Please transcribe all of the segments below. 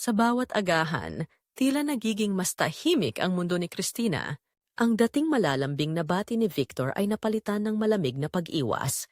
Sa bawat agahan, tila nagiging mas tahimik ang mundo ni Christina. Ang dating malalambing na bati ni Victor ay napalitan ng malamig na pag-iwas.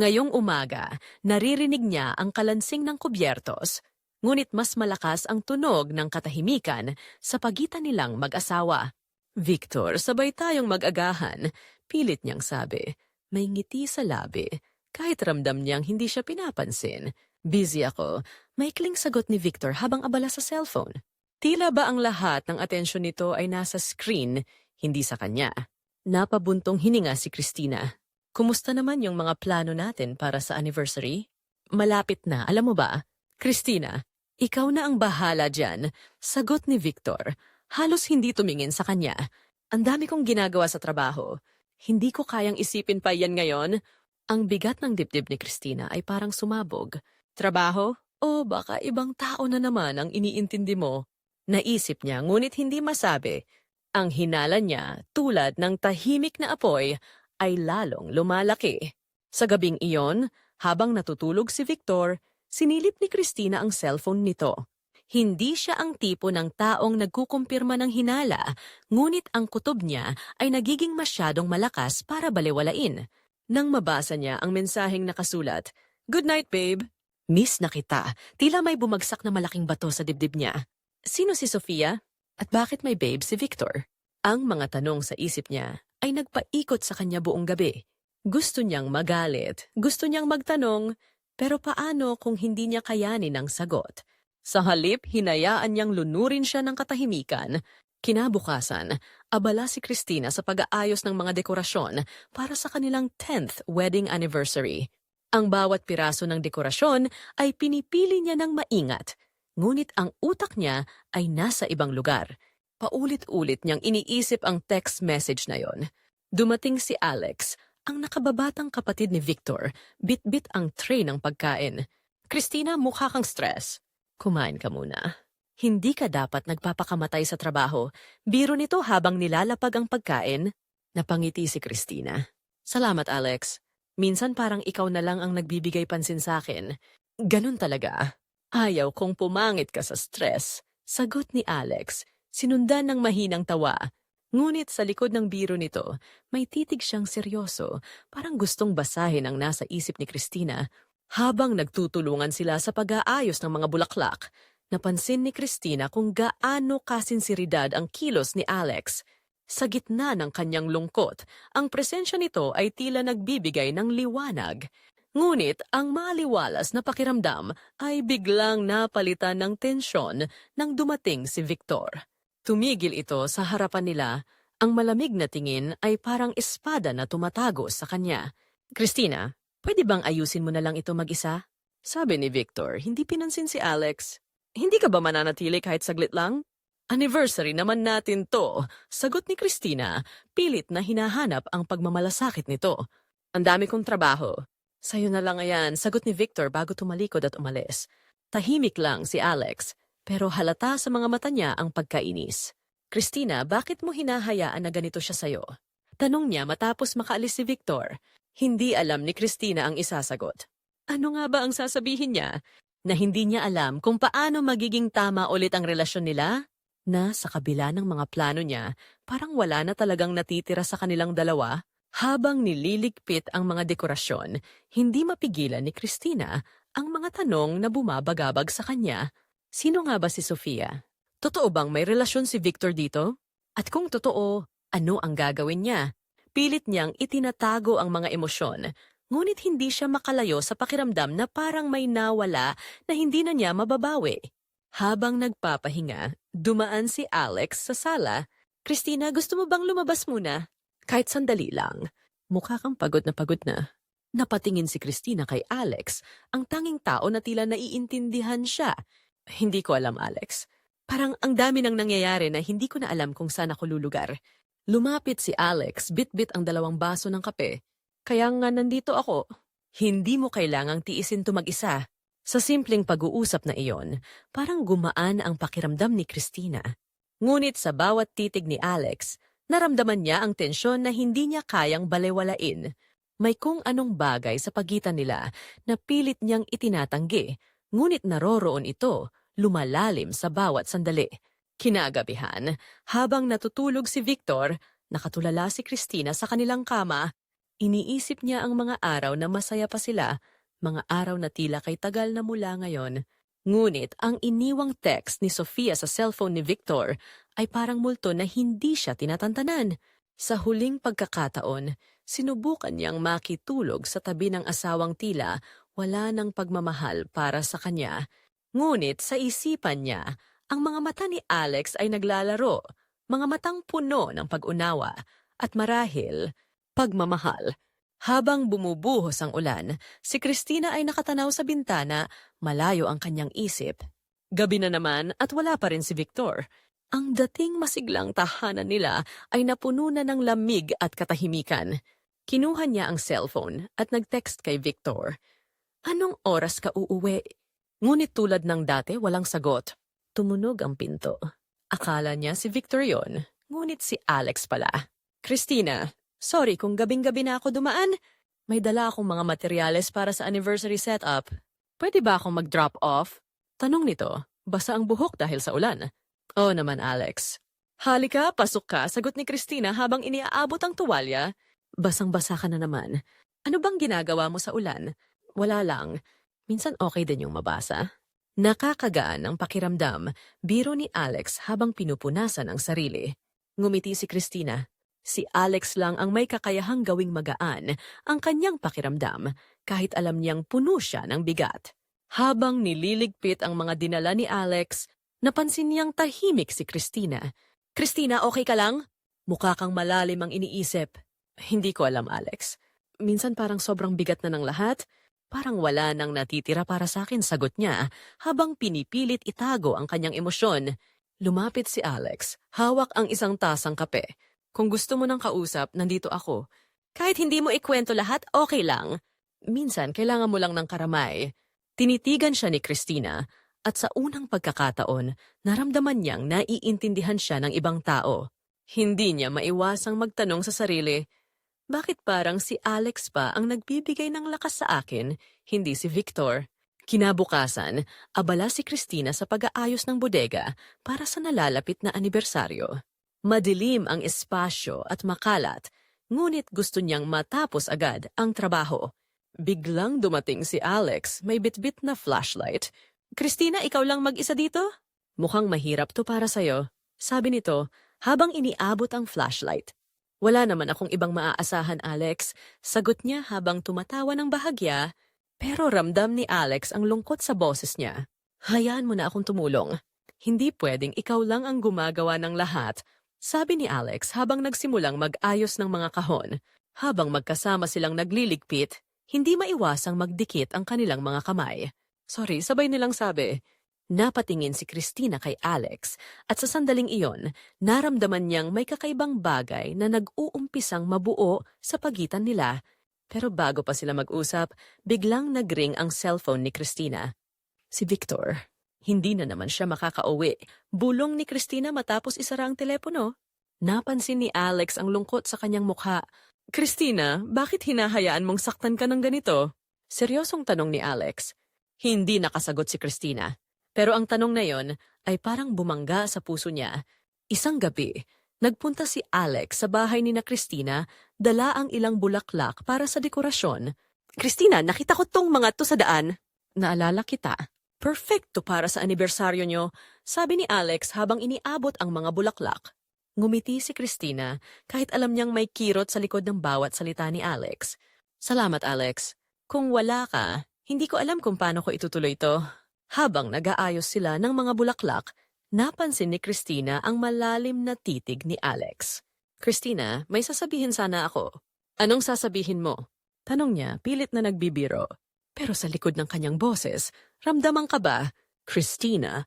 Ngayong umaga, naririnig niya ang kalansing ng kubyertos, ngunit mas malakas ang tunog ng katahimikan sa pagitan nilang mag-asawa. Victor, sabay tayong mag-agahan, pilit niyang sabi. May ngiti sa labi, kahit ramdam niyang hindi siya pinapansin. Busy ako, maikling sagot ni Victor habang abala sa cellphone. Tila ba ang lahat ng atensyon nito ay nasa screen, hindi sa kanya. Napabuntong hininga si Christina. Kumusta naman yung mga plano natin para sa anniversary? Malapit na, alam mo ba? Christina, ikaw na ang bahala dyan. Sagot ni Victor. Halos hindi tumingin sa kanya. Ang dami kong ginagawa sa trabaho. Hindi ko kayang isipin pa yan ngayon. Ang bigat ng dibdib ni Christina ay parang sumabog. Trabaho? O baka ibang tao na naman ang iniintindi mo? Naisip niya ngunit hindi masabi. Ang hinala niya, tulad ng tahimik na apoy, ay lalong lumalaki. Sa gabing iyon, habang natutulog si Victor, sinilip ni Christina ang cellphone nito. Hindi siya ang tipo ng taong nagkukumpirma ng hinala, ngunit ang kutob niya ay nagiging masyadong malakas para baliwalain. Nang mabasa niya ang mensaheng nakasulat, Good night, babe. Miss na kita. Tila may bumagsak na malaking bato sa dibdib niya. Sino si Sofia? At bakit may babe si Victor? Ang mga tanong sa isip niya ay nagpaikot sa kanya buong gabi. Gusto niyang magalit, gusto niyang magtanong, pero paano kung hindi niya kayanin ang sagot? Sa halip, hinayaan niyang lunurin siya ng katahimikan. Kinabukasan, abala si Christina sa pag-aayos ng mga dekorasyon para sa kanilang 10th wedding anniversary. Ang bawat piraso ng dekorasyon ay pinipili niya ng maingat, ngunit ang utak niya ay nasa ibang lugar. Paulit-ulit niyang iniisip ang text message na yon. Dumating si Alex, ang nakababatang kapatid ni Victor, bit-bit ang tray ng pagkain. Christina, mukha kang stress. Kumain ka muna. Hindi ka dapat nagpapakamatay sa trabaho. Biro nito habang nilalapag ang pagkain. Napangiti si Christina. Salamat, Alex. Minsan parang ikaw na lang ang nagbibigay pansin sa akin. Ganun talaga. Ayaw kong pumangit ka sa stress. Sagot ni Alex, sinundan ng mahinang tawa. Ngunit sa likod ng biro nito, may titig siyang seryoso, parang gustong basahin ang nasa isip ni Christina. Habang nagtutulungan sila sa pag-aayos ng mga bulaklak, napansin ni Christina kung gaano kasinsiridad ang kilos ni Alex. Sa gitna ng kanyang lungkot, ang presensya nito ay tila nagbibigay ng liwanag. Ngunit ang maliwalas na pakiramdam ay biglang napalitan ng tensyon nang dumating si Victor. Tumigil ito sa harapan nila, ang malamig na tingin ay parang espada na tumatago sa kanya. Christina, pwede bang ayusin mo na lang ito mag-isa? Sabi ni Victor, hindi pinansin si Alex. Hindi ka ba mananatili kahit saglit lang? Anniversary naman natin to, sagot ni Christina, pilit na hinahanap ang pagmamalasakit nito. Ang dami kong trabaho. Sa'yo na lang ayan, sagot ni Victor bago tumalikod at umalis. Tahimik lang si Alex, pero halata sa mga mata niya ang pagkainis. Christina, bakit mo hinahayaan na ganito siya sa'yo? Tanong niya matapos makaalis si Victor. Hindi alam ni Christina ang isasagot. Ano nga ba ang sasabihin niya? Na hindi niya alam kung paano magiging tama ulit ang relasyon nila? Na sa kabila ng mga plano niya, parang wala na talagang natitira sa kanilang dalawa? Habang nililigpit ang mga dekorasyon, hindi mapigilan ni Christina ang mga tanong na bumabagabag sa kanya. Sino nga ba si Sofia? Totoo bang may relasyon si Victor dito? At kung totoo, ano ang gagawin niya? Pilit niyang itinatago ang mga emosyon, ngunit hindi siya makalayo sa pakiramdam na parang may nawala na hindi na niya mababawi. Habang nagpapahinga, dumaan si Alex sa sala. Christina, gusto mo bang lumabas muna? Kahit sandali lang. Mukha kang pagod na pagod na. Napatingin si Christina kay Alex, ang tanging tao na tila naiintindihan siya. Hindi ko alam, Alex. Parang ang dami nang nangyayari na hindi ko na alam kung saan ako lulugar. Lumapit si Alex, bit-bit ang dalawang baso ng kape. Kaya nga nandito ako. Hindi mo kailangang tiisin to mag-isa. Sa simpleng pag-uusap na iyon, parang gumaan ang pakiramdam ni Christina. Ngunit sa bawat titig ni Alex, naramdaman niya ang tensyon na hindi niya kayang balewalain. May kung anong bagay sa pagitan nila na pilit niyang itinatanggi, ngunit naroroon ito, lumalalim sa bawat sandali. Kinagabihan, habang natutulog si Victor, nakatulala si Christina sa kanilang kama, iniisip niya ang mga araw na masaya pa sila, mga araw na tila kay tagal na mula ngayon. Ngunit ang iniwang text ni Sofia sa cellphone ni Victor ay parang multo na hindi siya tinatantanan. Sa huling pagkakataon, sinubukan niyang makitulog sa tabi ng asawang tila wala ng pagmamahal para sa kanya. Ngunit sa isipan niya, ang mga mata ni Alex ay naglalaro, mga matang puno ng pag-unawa at marahil, pagmamahal. Habang bumubuhos ang ulan, si Christina ay nakatanaw sa bintana, malayo ang kanyang isip. Gabi na naman at wala pa rin si Victor. Ang dating masiglang tahanan nila ay napuno na ng lamig at katahimikan. Kinuha niya ang cellphone at nag-text kay Victor. Anong oras ka uuwi? Ngunit tulad ng dati, walang sagot. Tumunog ang pinto. Akala niya si Victor yon, ngunit si Alex pala. Christina, sorry kung gabing-gabi na ako dumaan. May dala akong mga materyales para sa anniversary setup. Pwede ba akong mag-drop off? Tanong nito, basa ang buhok dahil sa ulan. Oo naman, Alex. Halika, pasok ka, sagot ni Christina habang iniaabot ang tuwalya. Basang-basa ka na naman. Ano bang ginagawa mo sa ulan? Wala lang. Minsan okay din yung mabasa. Nakakagaan ang pakiramdam, biro ni Alex habang pinupunasan ang sarili. Ngumiti si Christina. Si Alex lang ang may kakayahang gawing magaan ang kanyang pakiramdam kahit alam niyang puno siya ng bigat. Habang nililigpit ang mga dinala ni Alex, napansin niyang tahimik si Christina. Christina, okay ka lang? Mukha kang malalim ang iniisip. Hindi ko alam, Alex. Minsan parang sobrang bigat na ng lahat. Parang wala nang natitira para sa akin, sagot niya, habang pinipilit itago ang kanyang emosyon. Lumapit si Alex, hawak ang isang tasang kape. Kung gusto mo ng kausap, nandito ako. Kahit hindi mo ikwento lahat, okay lang. Minsan, kailangan mo lang ng karamay. Tinitigan siya ni Christina, at sa unang pagkakataon, naramdaman niyang naiintindihan siya ng ibang tao. Hindi niya maiwasang magtanong sa sarili, bakit parang si Alex pa ang nagbibigay ng lakas sa akin, hindi si Victor? Kinabukasan, abala si Christina sa pag-aayos ng bodega para sa nalalapit na anibersaryo. Madilim ang espasyo at makalat, ngunit gusto niyang matapos agad ang trabaho. Biglang dumating si Alex, may bitbit na flashlight. Christina, ikaw lang mag-isa dito? Mukhang mahirap to para sa'yo, sabi nito habang iniabot ang flashlight. Wala naman akong ibang maaasahan, Alex. Sagot niya habang tumatawa ng bahagya, pero ramdam ni Alex ang lungkot sa boses niya. Hayaan mo na akong tumulong. Hindi pwedeng ikaw lang ang gumagawa ng lahat, sabi ni Alex habang nagsimulang mag-ayos ng mga kahon. Habang magkasama silang nagliligpit, hindi maiwasang magdikit ang kanilang mga kamay. Sorry, sabay nilang sabi, Napatingin si Christina kay Alex at sa sandaling iyon, naramdaman niyang may kakaibang bagay na nag-uumpisang mabuo sa pagitan nila. Pero bago pa sila mag-usap, biglang nagring ang cellphone ni Christina. Si Victor. Hindi na naman siya makakauwi. Bulong ni Christina matapos isara ang telepono. Napansin ni Alex ang lungkot sa kanyang mukha. Christina, bakit hinahayaan mong saktan ka ng ganito? Seryosong tanong ni Alex. Hindi nakasagot si Christina. Pero ang tanong na yon ay parang bumangga sa puso niya. Isang gabi, nagpunta si Alex sa bahay ni na Christina, dala ang ilang bulaklak para sa dekorasyon. Christina, nakita ko tong mga to sa daan. Naalala kita. Perfecto para sa anibersaryo nyo, sabi ni Alex habang iniabot ang mga bulaklak. Ngumiti si Christina kahit alam niyang may kirot sa likod ng bawat salita ni Alex. Salamat, Alex. Kung wala ka, hindi ko alam kung paano ko itutuloy to. Habang nag-aayos sila ng mga bulaklak, napansin ni Christina ang malalim na titig ni Alex. Christina, may sasabihin sana ako. Anong sasabihin mo? Tanong niya, pilit na nagbibiro. Pero sa likod ng kanyang boses, ramdaman ka ba, Christina,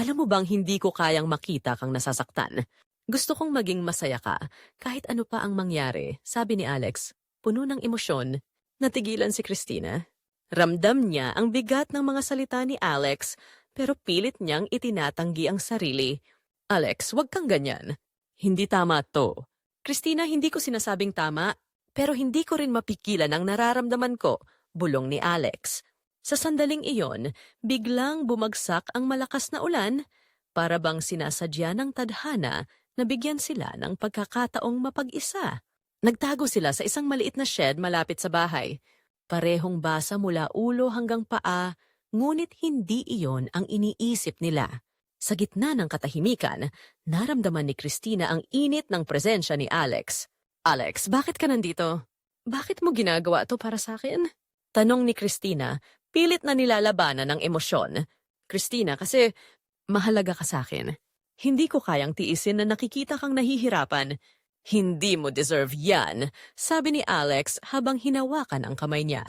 alam mo bang hindi ko kayang makita kang nasasaktan? Gusto kong maging masaya ka, kahit ano pa ang mangyari, sabi ni Alex. Puno ng emosyon, natigilan si Christina. Ramdam niya ang bigat ng mga salita ni Alex, pero pilit niyang itinatanggi ang sarili. Alex, wag kang ganyan. Hindi tama to. Christina, hindi ko sinasabing tama, pero hindi ko rin mapigilan ang nararamdaman ko, bulong ni Alex. Sa sandaling iyon, biglang bumagsak ang malakas na ulan para bang sinasadya ng tadhana na bigyan sila ng pagkakataong mapag-isa. Nagtago sila sa isang maliit na shed malapit sa bahay. Parehong basa mula ulo hanggang paa, ngunit hindi iyon ang iniisip nila. Sa gitna ng katahimikan, naramdaman ni Christina ang init ng presensya ni Alex. Alex, bakit ka nandito? Bakit mo ginagawa to para sa akin? Tanong ni Christina, pilit na nilalabanan ng emosyon. Christina, kasi mahalaga ka sa akin. Hindi ko kayang tiisin na nakikita kang nahihirapan. Hindi mo deserve yan, sabi ni Alex habang hinawakan ang kamay niya.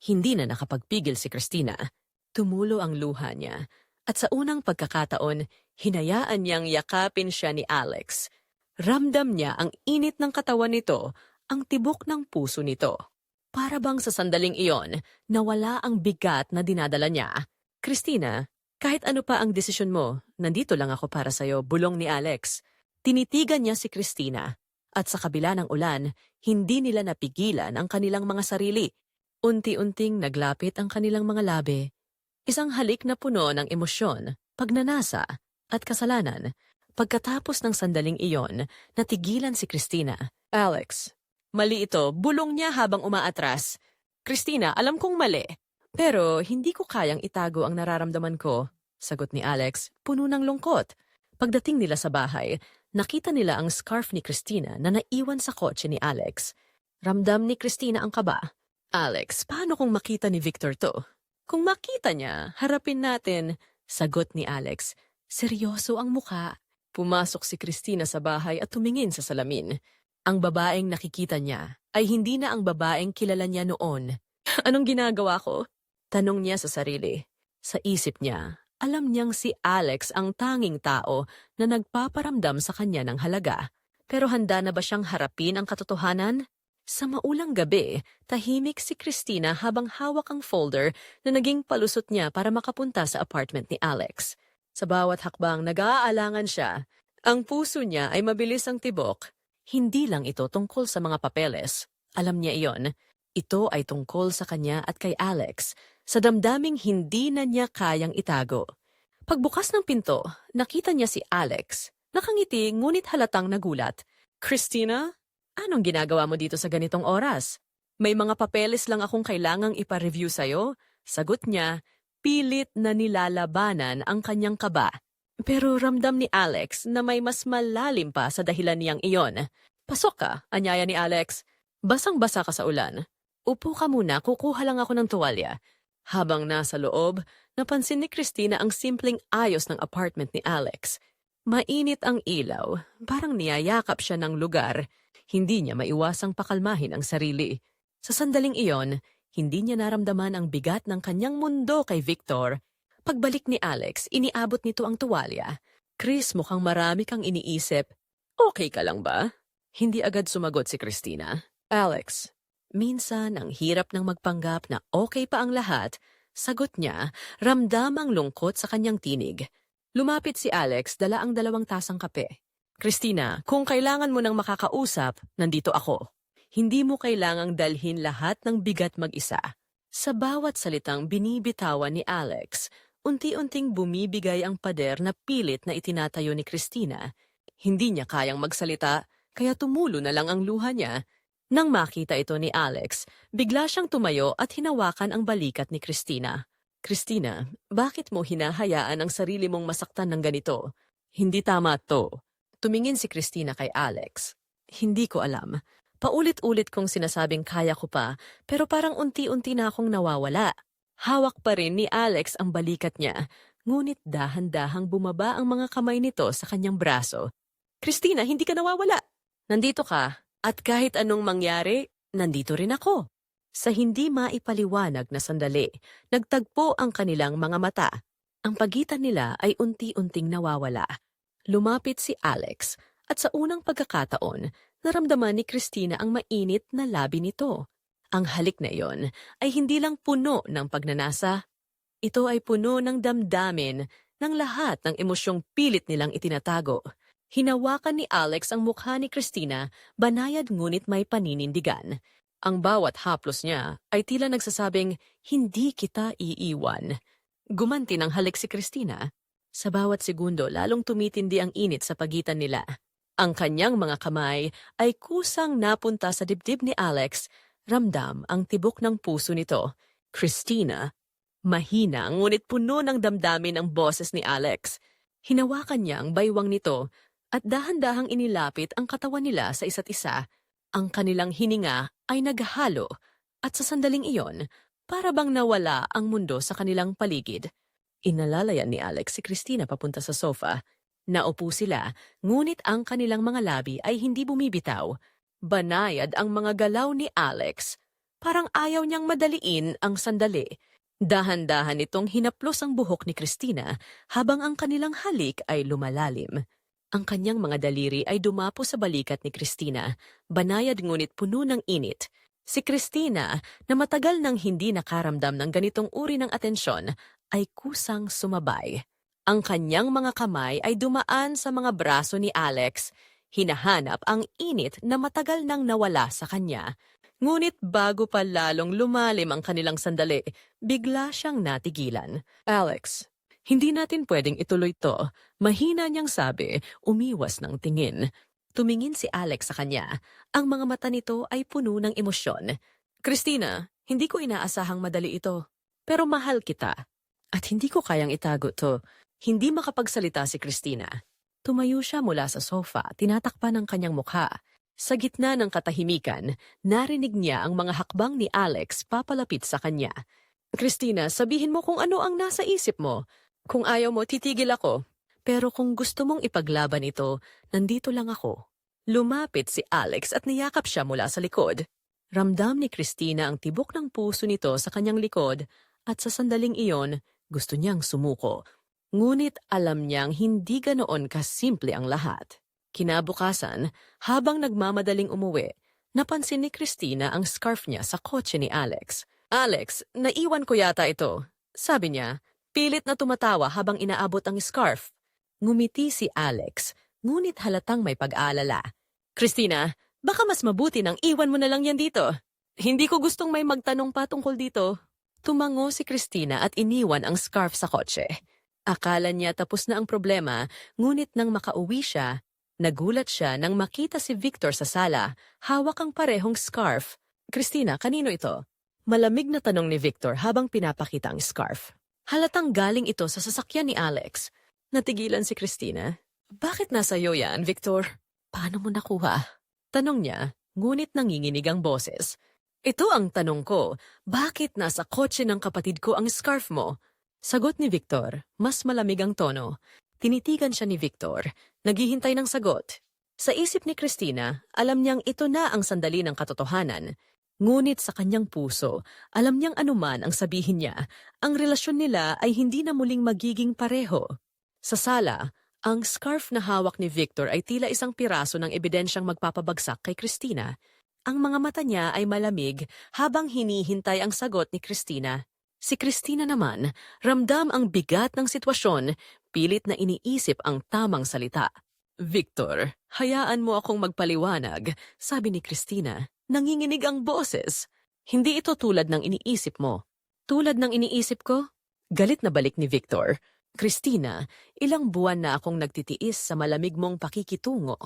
Hindi na nakapagpigil si Christina. Tumulo ang luha niya. At sa unang pagkakataon, hinayaan niyang yakapin siya ni Alex. Ramdam niya ang init ng katawan nito, ang tibok ng puso nito. Para bang sa sandaling iyon, nawala ang bigat na dinadala niya. Christina, kahit ano pa ang desisyon mo, nandito lang ako para sa'yo, bulong ni Alex. Tinitigan niya si Christina. At sa kabila ng ulan, hindi nila napigilan ang kanilang mga sarili. Unti-unting naglapit ang kanilang mga labi. Isang halik na puno ng emosyon, pagnanasa, at kasalanan. Pagkatapos ng sandaling iyon, natigilan si Christina. Alex, mali ito, bulong niya habang umaatras. Christina, alam kong mali. Pero hindi ko kayang itago ang nararamdaman ko, sagot ni Alex, puno ng lungkot. Pagdating nila sa bahay, nakita nila ang scarf ni Christina na naiwan sa kotse ni Alex. Ramdam ni Christina ang kaba. Alex, paano kung makita ni Victor to? Kung makita niya, harapin natin, sagot ni Alex. Seryoso ang muka. Pumasok si Christina sa bahay at tumingin sa salamin. Ang babaeng nakikita niya ay hindi na ang babaeng kilala niya noon. Anong ginagawa ko? Tanong niya sa sarili. Sa isip niya, alam niyang si Alex ang tanging tao na nagpaparamdam sa kanya ng halaga. Pero handa na ba siyang harapin ang katotohanan? Sa maulang gabi, tahimik si Christina habang hawak ang folder na naging palusot niya para makapunta sa apartment ni Alex. Sa bawat hakbang nag-aalangan siya, ang puso niya ay mabilis ang tibok. Hindi lang ito tungkol sa mga papeles. Alam niya iyon. Ito ay tungkol sa kanya at kay Alex, sa damdaming hindi na niya kayang itago. Pagbukas ng pinto, nakita niya si Alex. Nakangiti ngunit halatang nagulat. Christina, anong ginagawa mo dito sa ganitong oras? May mga papeles lang akong kailangang ipa-review sa'yo. Sagot niya, pilit na nilalabanan ang kanyang kaba. Pero ramdam ni Alex na may mas malalim pa sa dahilan niyang iyon. Pasok ka, anyaya ni Alex. Basang-basa ka sa ulan. Upo ka muna, kukuha lang ako ng tuwalya. Habang nasa loob, napansin ni Christina ang simpleng ayos ng apartment ni Alex. Mainit ang ilaw, parang niyayakap siya ng lugar. Hindi niya maiwasang pakalmahin ang sarili. Sa sandaling iyon, hindi niya naramdaman ang bigat ng kanyang mundo kay Victor. Pagbalik ni Alex, iniabot nito ang tuwalya. Chris, mukhang marami kang iniisip. Okay ka lang ba? Hindi agad sumagot si Christina. Alex, minsan ang hirap ng magpanggap na okay pa ang lahat, sagot niya, ramdam ang lungkot sa kanyang tinig. Lumapit si Alex, dala ang dalawang tasang kape. Christina, kung kailangan mo ng makakausap, nandito ako. Hindi mo kailangang dalhin lahat ng bigat mag-isa. Sa bawat salitang binibitawan ni Alex, unti-unting bumibigay ang pader na pilit na itinatayo ni Christina. Hindi niya kayang magsalita, kaya tumulo na lang ang luha niya. Nang makita ito ni Alex, bigla siyang tumayo at hinawakan ang balikat ni Christina. Christina, bakit mo hinahayaan ang sarili mong masaktan ng ganito? Hindi tama to. Tumingin si Christina kay Alex. Hindi ko alam. Paulit-ulit kong sinasabing kaya ko pa, pero parang unti-unti na akong nawawala. Hawak pa rin ni Alex ang balikat niya, ngunit dahan-dahang bumaba ang mga kamay nito sa kanyang braso. Christina, hindi ka nawawala. Nandito ka, at kahit anong mangyari, nandito rin ako. Sa hindi maipaliwanag na sandali, nagtagpo ang kanilang mga mata. Ang pagitan nila ay unti-unting nawawala. Lumapit si Alex at sa unang pagkakataon, naramdaman ni Christina ang mainit na labi nito. Ang halik na iyon ay hindi lang puno ng pagnanasa. Ito ay puno ng damdamin ng lahat ng emosyong pilit nilang itinatago. Hinawakan ni Alex ang mukha ni Christina, banayad ngunit may paninindigan. Ang bawat haplos niya ay tila nagsasabing, hindi kita iiwan. Gumanti ng halik si Christina. Sa bawat segundo, lalong tumitindi ang init sa pagitan nila. Ang kanyang mga kamay ay kusang napunta sa dibdib ni Alex. Ramdam ang tibok ng puso nito. Christina, mahina ngunit puno ng damdamin ang boses ni Alex. Hinawakan niya ang baywang nito at dahan-dahang inilapit ang katawan nila sa isa't isa. Ang kanilang hininga ay naghalo at sa sandaling iyon, para bang nawala ang mundo sa kanilang paligid. Inalalayan ni Alex si Christina papunta sa sofa. Naupo sila, ngunit ang kanilang mga labi ay hindi bumibitaw. Banayad ang mga galaw ni Alex. Parang ayaw niyang madaliin ang sandali. Dahan-dahan itong hinaplos ang buhok ni Christina habang ang kanilang halik ay lumalalim. Ang kanyang mga daliri ay dumapo sa balikat ni Christina, banayad ngunit puno ng init. Si Christina, na matagal nang hindi nakaramdam ng ganitong uri ng atensyon, ay kusang sumabay. Ang kanyang mga kamay ay dumaan sa mga braso ni Alex. Hinahanap ang init na matagal nang nawala sa kanya. Ngunit bago pa lalong lumalim ang kanilang sandali, bigla siyang natigilan. Alex, hindi natin pwedeng ituloy to. Mahina niyang sabi, umiwas ng tingin. Tumingin si Alex sa kanya. Ang mga mata nito ay puno ng emosyon. Christina, hindi ko inaasahang madali ito. Pero mahal kita. At hindi ko kayang itago to. Hindi makapagsalita si Christina. Tumayo siya mula sa sofa, tinatakpan ang kanyang mukha. Sa gitna ng katahimikan, narinig niya ang mga hakbang ni Alex papalapit sa kanya. Christina, sabihin mo kung ano ang nasa isip mo. Kung ayaw mo, titigil ako. Pero kung gusto mong ipaglaban ito, nandito lang ako. Lumapit si Alex at niyakap siya mula sa likod. Ramdam ni Christina ang tibok ng puso nito sa kanyang likod at sa sandaling iyon, gusto niyang sumuko. Ngunit alam niyang hindi ganoon kasimple ang lahat. Kinabukasan, habang nagmamadaling umuwi, napansin ni Christina ang scarf niya sa kotse ni Alex. Alex, naiwan ko yata ito. Sabi niya, pilit na tumatawa habang inaabot ang scarf. Ngumiti si Alex, ngunit halatang may pag-aalala. Christina, baka mas mabuti nang iwan mo na lang yan dito. Hindi ko gustong may magtanong pa tungkol dito. Tumango si Christina at iniwan ang scarf sa kotse. Akala niya tapos na ang problema, ngunit nang makauwi siya, nagulat siya nang makita si Victor sa sala, hawak ang parehong scarf. Christina, kanino ito? Malamig na tanong ni Victor habang pinapakita ang scarf. Halatang galing ito sa sasakyan ni Alex. Natigilan si Christina. Bakit nasa iyo yan, Victor? Paano mo nakuha? Tanong niya, ngunit nanginginig ang boses. Ito ang tanong ko, bakit nasa kotse ng kapatid ko ang scarf mo? Sagot ni Victor, mas malamig ang tono. Tinitigan siya ni Victor, naghihintay ng sagot. Sa isip ni Christina, alam niyang ito na ang sandali ng katotohanan. Ngunit sa kanyang puso, alam niyang anuman ang sabihin niya, ang relasyon nila ay hindi na muling magiging pareho. Sa sala, ang scarf na hawak ni Victor ay tila isang piraso ng ebidensyang magpapabagsak kay Christina. Ang mga mata niya ay malamig habang hinihintay ang sagot ni Christina. Si Christina naman, ramdam ang bigat ng sitwasyon, pilit na iniisip ang tamang salita. Victor, hayaan mo akong magpaliwanag, sabi ni Christina. Nanginginig ang boses. Hindi ito tulad ng iniisip mo. Tulad ng iniisip ko? Galit na balik ni Victor. Christina, ilang buwan na akong nagtitiis sa malamig mong pakikitungo.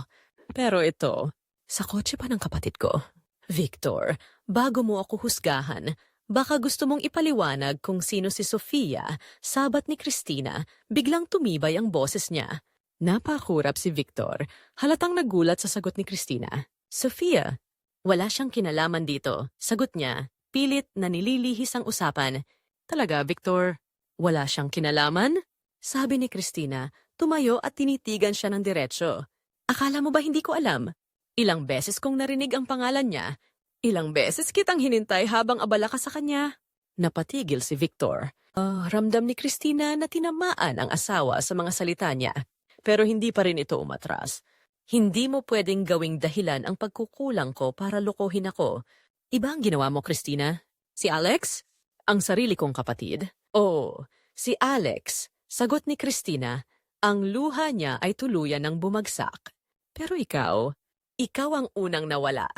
Pero ito, sa kotse pa ng kapatid ko. Victor, bago mo ako husgahan, baka gusto mong ipaliwanag kung sino si Sofia, sabat ni Christina, biglang tumibay ang boses niya. Napakurap si Victor, halatang nagulat sa sagot ni Christina. Sofia, wala siyang kinalaman dito. Sagot niya, pilit na nililihis ang usapan. Talaga, Victor, wala siyang kinalaman? Sabi ni Christina, tumayo at tinitigan siya ng diretsyo. Akala mo ba hindi ko alam? Ilang beses kong narinig ang pangalan niya. Ilang beses kitang hinintay habang abala ka sa kanya. Napatigil si Victor. Ah, ramdam ni Christina na tinamaan ang asawa sa mga salita niya. Pero hindi pa rin ito umatras. Hindi mo pwedeng gawing dahilan ang pagkukulang ko para lokohin ako. Iba ang ginawa mo, Christina? Si Alex? Ang sarili kong kapatid? Oo, si Alex. Sagot ni Christina, ang luha niya ay tuluyan ng bumagsak. Pero ikaw, ikaw ang unang nawala.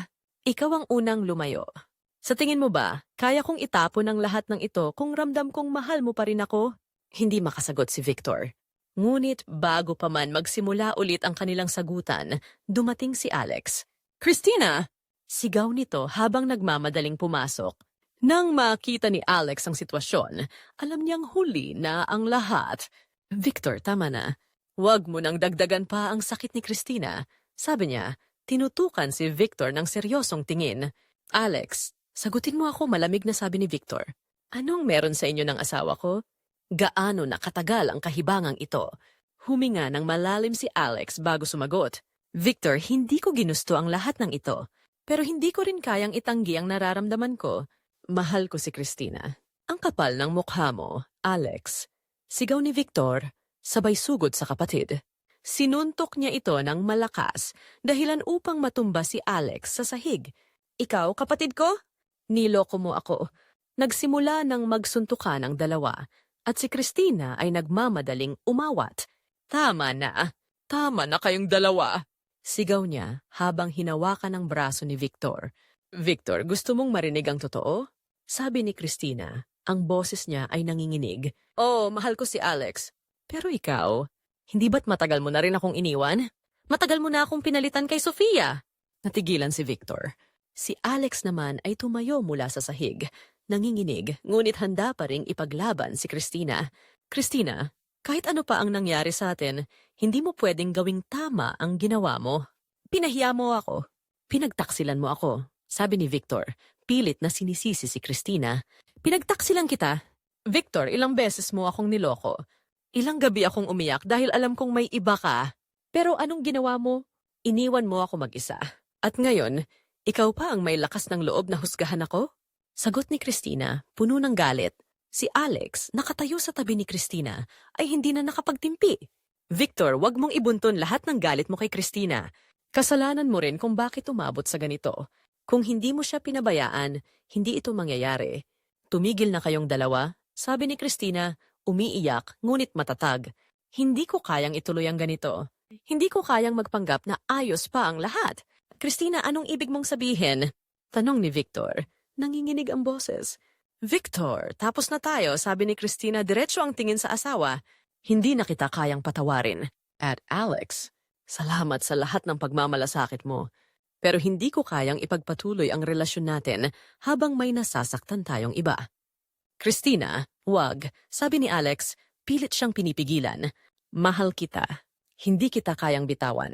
Ikaw ang unang lumayo. Sa tingin mo ba, kaya kong itapon ang lahat ng ito kung ramdam kong mahal mo pa rin ako? Hindi makasagot si Victor. Ngunit bago pa man magsimula ulit ang kanilang sagutan, dumating si Alex. Christina! Sigaw nito habang nagmamadaling pumasok. Nang makita ni Alex ang sitwasyon, alam niyang huli na ang lahat. Victor, tama na. Huwag mo nang dagdagan pa ang sakit ni Christina. Sabi niya, tinutukan si Victor ng seryosong tingin. Alex, sagutin mo ako malamig na sabi ni Victor. Anong meron sa inyo ng asawa ko? Gaano na katagal ang kahibangang ito? Huminga ng malalim si Alex bago sumagot. Victor, hindi ko ginusto ang lahat ng ito. Pero hindi ko rin kayang itanggi ang nararamdaman ko. Mahal ko si Christina. Ang kapal ng mukha mo, Alex. Sigaw ni Victor, sabay sugod sa kapatid. Sinuntok niya ito ng malakas dahilan upang matumba si Alex sa sahig. Ikaw, kapatid ko? Niloko mo ako. Nagsimula ng magsuntukan ang dalawa at si Christina ay nagmamadaling umawat. Tama na. Tama na kayong dalawa. Sigaw niya habang hinawakan ang braso ni Victor. Victor, gusto mong marinig ang totoo? Sabi ni Christina. Ang boses niya ay nanginginig. Oh, mahal ko si Alex. Pero ikaw, hindi ba't matagal mo na rin akong iniwan? Matagal mo na akong pinalitan kay Sofia. Natigilan si Victor. Si Alex naman ay tumayo mula sa sahig. Nanginginig, ngunit handa pa ring ipaglaban si Christina. Christina, kahit ano pa ang nangyari sa atin, hindi mo pwedeng gawing tama ang ginawa mo. Pinahiya mo ako. Pinagtaksilan mo ako, sabi ni Victor. Pilit na sinisisi si Christina. Pinagtaksilan kita. Victor, ilang beses mo akong niloko. Ilang gabi akong umiyak dahil alam kong may iba ka. Pero anong ginawa mo? Iniwan mo ako mag-isa. At ngayon, ikaw pa ang may lakas ng loob na husgahan ako? Sagot ni Christina, puno ng galit. Si Alex, nakatayo sa tabi ni Christina, ay hindi na nakapagtimpi. Victor, wag mong ibunton lahat ng galit mo kay Christina. Kasalanan mo rin kung bakit umabot sa ganito. Kung hindi mo siya pinabayaan, hindi ito mangyayari. Tumigil na kayong dalawa, sabi ni Christina, umiiyak ngunit matatag. Hindi ko kayang ituloy ang ganito. Hindi ko kayang magpanggap na ayos pa ang lahat. Christina, anong ibig mong sabihin? Tanong ni Victor. Nanginginig ang boses. Victor, tapos na tayo, sabi ni Christina diretso ang tingin sa asawa. Hindi na kita kayang patawarin. At Alex, salamat sa lahat ng pagmamalasakit mo. Pero hindi ko kayang ipagpatuloy ang relasyon natin habang may nasasaktan tayong iba. Christina, wag, sabi ni Alex, pilit siyang pinipigilan. Mahal kita. Hindi kita kayang bitawan.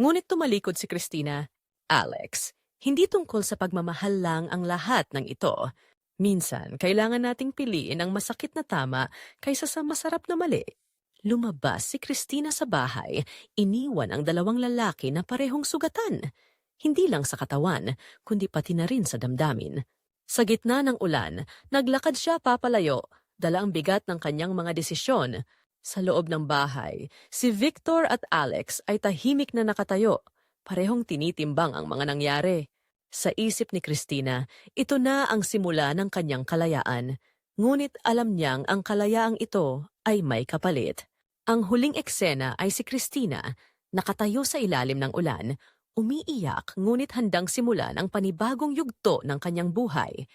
Ngunit tumalikod si Christina, Alex, hindi tungkol sa pagmamahal lang ang lahat ng ito. Minsan, kailangan nating piliin ang masakit na tama kaysa sa masarap na mali. Lumabas si Christina sa bahay, iniwan ang dalawang lalaki na parehong sugatan. Hindi lang sa katawan, kundi pati na rin sa damdamin. Sa gitna ng ulan, naglakad siya papalayo, dala ang bigat ng kanyang mga desisyon. Sa loob ng bahay, si Victor at Alex ay tahimik na nakatayo, parehong tinitimbang ang mga nangyari. Sa isip ni Christina, ito na ang simula ng kanyang kalayaan. Ngunit alam niyang ang kalayaang ito ay may kapalit. Ang huling eksena ay si Christina, nakatayo sa ilalim ng ulan, umiiyak ngunit handang simulan ang panibagong yugto ng kanyang buhay.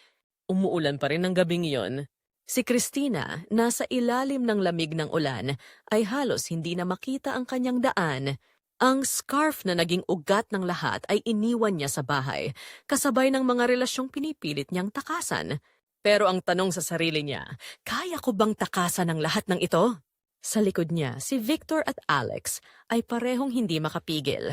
Umuulan pa rin ng gabing iyon. Si Christina, nasa ilalim ng lamig ng ulan, ay halos hindi na makita ang kanyang daan. Ang scarf na naging ugat ng lahat ay iniwan niya sa bahay, kasabay ng mga relasyong pinipilit niyang takasan. Pero ang tanong sa sarili niya, kaya ko bang takasan ang lahat ng ito? Sa likod niya, si Victor at Alex ay parehong hindi makapigil.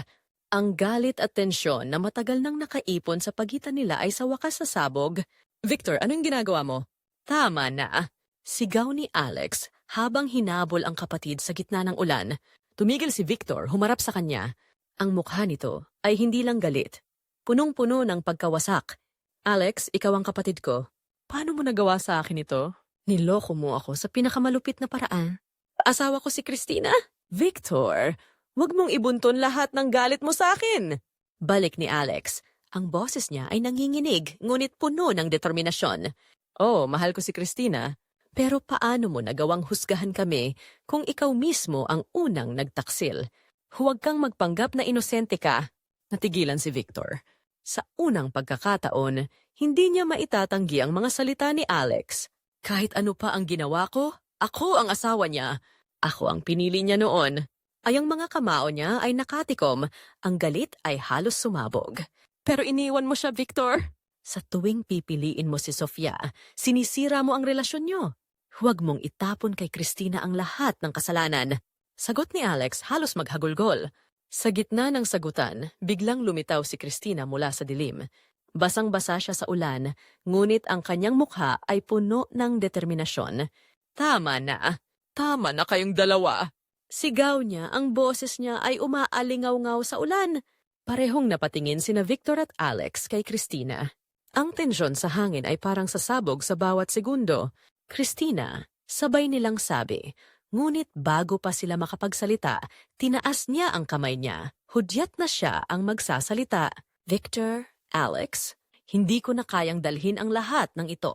Ang galit at tensyon na matagal nang nakaipon sa pagitan nila ay sa wakas sasabog. Victor, anong ginagawa mo? Tama na. Sigaw ni Alex habang hinabol ang kapatid sa gitna ng ulan. Tumigil si Victor, humarap sa kanya. Ang mukha nito ay hindi lang galit. Punong-puno ng pagkawasak. Alex, ikaw ang kapatid ko. Paano mo nagawa sa akin ito? Niloko mo ako sa pinakamalupit na paraan. Asawa ko si Christina. Victor, wag mong ibunton lahat ng galit mo sa akin. Balik ni Alex. Ang boses niya ay nanginginig, ngunit puno ng determinasyon. Oh, mahal ko si Christina. Pero paano mo nagawang husgahan kami kung ikaw mismo ang unang nagtaksil? Huwag kang magpanggap na inosente ka. Natigilan si Victor. Sa unang pagkakataon, Hindi niya maitatanggi ang mga salita ni Alex. Kahit ano pa ang ginawa ko, ako ang asawa niya. Ako ang pinili niya noon. Ay ang mga kamao niya ay nakatikom. Ang galit ay halos sumabog. Pero iniwan mo siya, Victor. Sa tuwing pipiliin mo si Sofia, sinisira mo ang relasyon niyo. Huwag mong itapon kay Christina ang lahat ng kasalanan. Sagot ni Alex halos maghagulgol. Sa gitna ng sagutan, biglang lumitaw si Christina mula sa dilim. Basang-basa siya sa ulan, ngunit ang kanyang mukha ay puno ng determinasyon. Tama na. Tama na kayong dalawa. Sigaw niya, ang boses niya ay umaalingaw-ngaw sa ulan. Parehong napatingin sina Victor at Alex kay Christina. Ang tensyon sa hangin ay parang sasabog sa bawat segundo. Christina, sabay nilang sabi, ngunit bago pa sila makapagsalita, tinaas niya ang kamay niya. Hudyat na siya ang magsasalita. Victor, Alex, hindi ko na kayang dalhin ang lahat ng ito.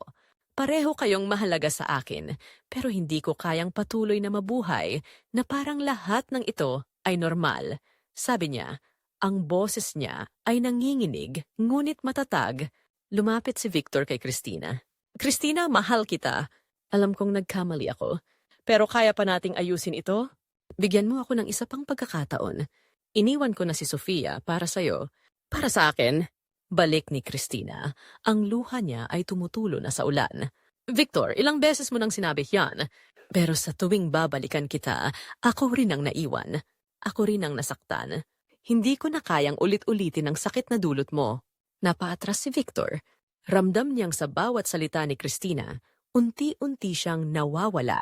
Pareho kayong mahalaga sa akin, pero hindi ko kayang patuloy na mabuhay na parang lahat ng ito ay normal. Sabi niya, ang boses niya ay nanginginig, ngunit matatag. Lumapit si Victor kay Christina. Christina, mahal kita. Alam kong nagkamali ako. Pero kaya pa nating ayusin ito? Bigyan mo ako ng isa pang pagkakataon. Iniwan ko na si Sofia para sa'yo. Para sa akin, balik ni Christina. Ang luha niya ay tumutulo na sa ulan. Victor, ilang beses mo nang sinabi yan. Pero sa tuwing babalikan kita, ako rin ang naiwan. Ako rin ang nasaktan. Hindi ko na kayang ulit-ulitin ang sakit na dulot mo. Napaatras si Victor. Ramdam niyang sa bawat salita ni Christina, unti-unti siyang nawawala.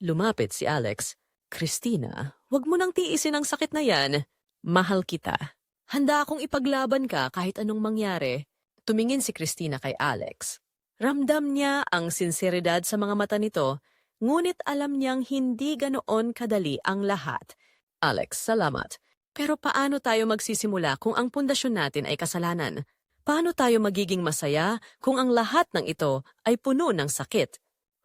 Lumapit si Alex. Christina, wag mo nang tiisin ang sakit na yan. Mahal kita. Handa akong ipaglaban ka kahit anong mangyari. Tumingin si Christina kay Alex. Ramdam niya ang sinseridad sa mga mata nito, ngunit alam niyang hindi ganoon kadali ang lahat. Alex, salamat. Pero paano tayo magsisimula kung ang pundasyon natin ay kasalanan? Paano tayo magiging masaya kung ang lahat ng ito ay puno ng sakit?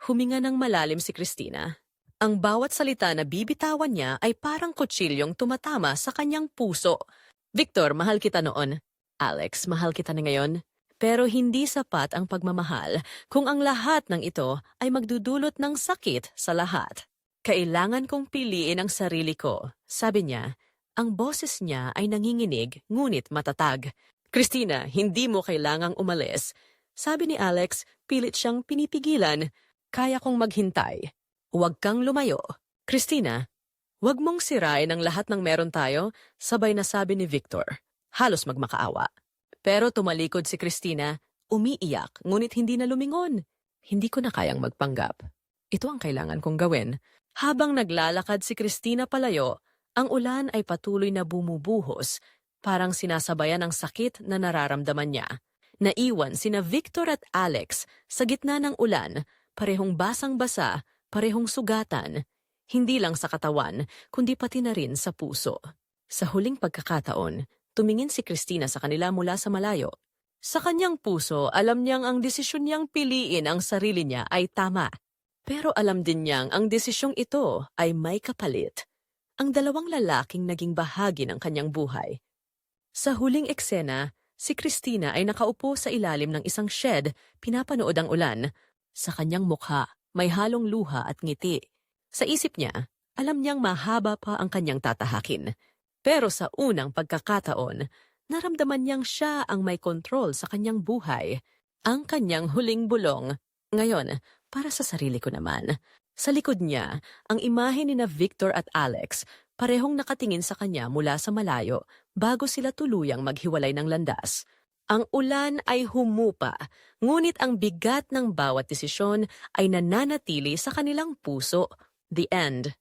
Huminga ng malalim si Christina. Ang bawat salita na bibitawan niya ay parang kutsilyong tumatama sa kanyang puso. Victor, mahal kita noon. Alex, mahal kita na ngayon. Pero hindi sapat ang pagmamahal kung ang lahat ng ito ay magdudulot ng sakit sa lahat. Kailangan kong piliin ang sarili ko, sabi niya. Ang boses niya ay nanginginig ngunit matatag. Christina, hindi mo kailangang umalis. Sabi ni Alex, pilit siyang pinipigilan. Kaya kong maghintay. Huwag kang lumayo. Christina, huwag mong sirain ang lahat ng meron tayo, sabay na sabi ni Victor. Halos magmakaawa. Pero tumalikod si Christina, umiiyak, ngunit hindi na lumingon. Hindi ko na kayang magpanggap. Ito ang kailangan kong gawin. Habang naglalakad si Christina palayo, ang ulan ay patuloy na bumubuhos, parang sinasabayan ang sakit na nararamdaman niya. Naiwan sina Victor at Alex sa gitna ng ulan, parehong basang-basa, parehong sugatan, hindi lang sa katawan, kundi pati na rin sa puso. Sa huling pagkakataon, tumingin si Christina sa kanila mula sa malayo. Sa kanyang puso, alam niyang ang desisyon niyang piliin ang sarili niya ay tama. Pero alam din niyang ang desisyong ito ay may kapalit. Ang dalawang lalaking naging bahagi ng kanyang buhay. Sa huling eksena, si Christina ay nakaupo sa ilalim ng isang shed, pinapanood ang ulan. Sa kanyang mukha, may halong luha at ngiti. Sa isip niya, alam niyang mahaba pa ang kanyang tatahakin. Pero sa unang pagkakataon, naramdaman niyang siya ang may kontrol sa kanyang buhay. Ang kanyang huling bulong. Ngayon, para sa sarili ko naman. Sa likod niya, ang imahe ni na Victor at Alex parehong nakatingin sa kanya mula sa malayo bago sila tuluyang maghiwalay ng landas. Ang ulan ay humupa, ngunit ang bigat ng bawat desisyon ay nananatili sa kanilang puso. The end.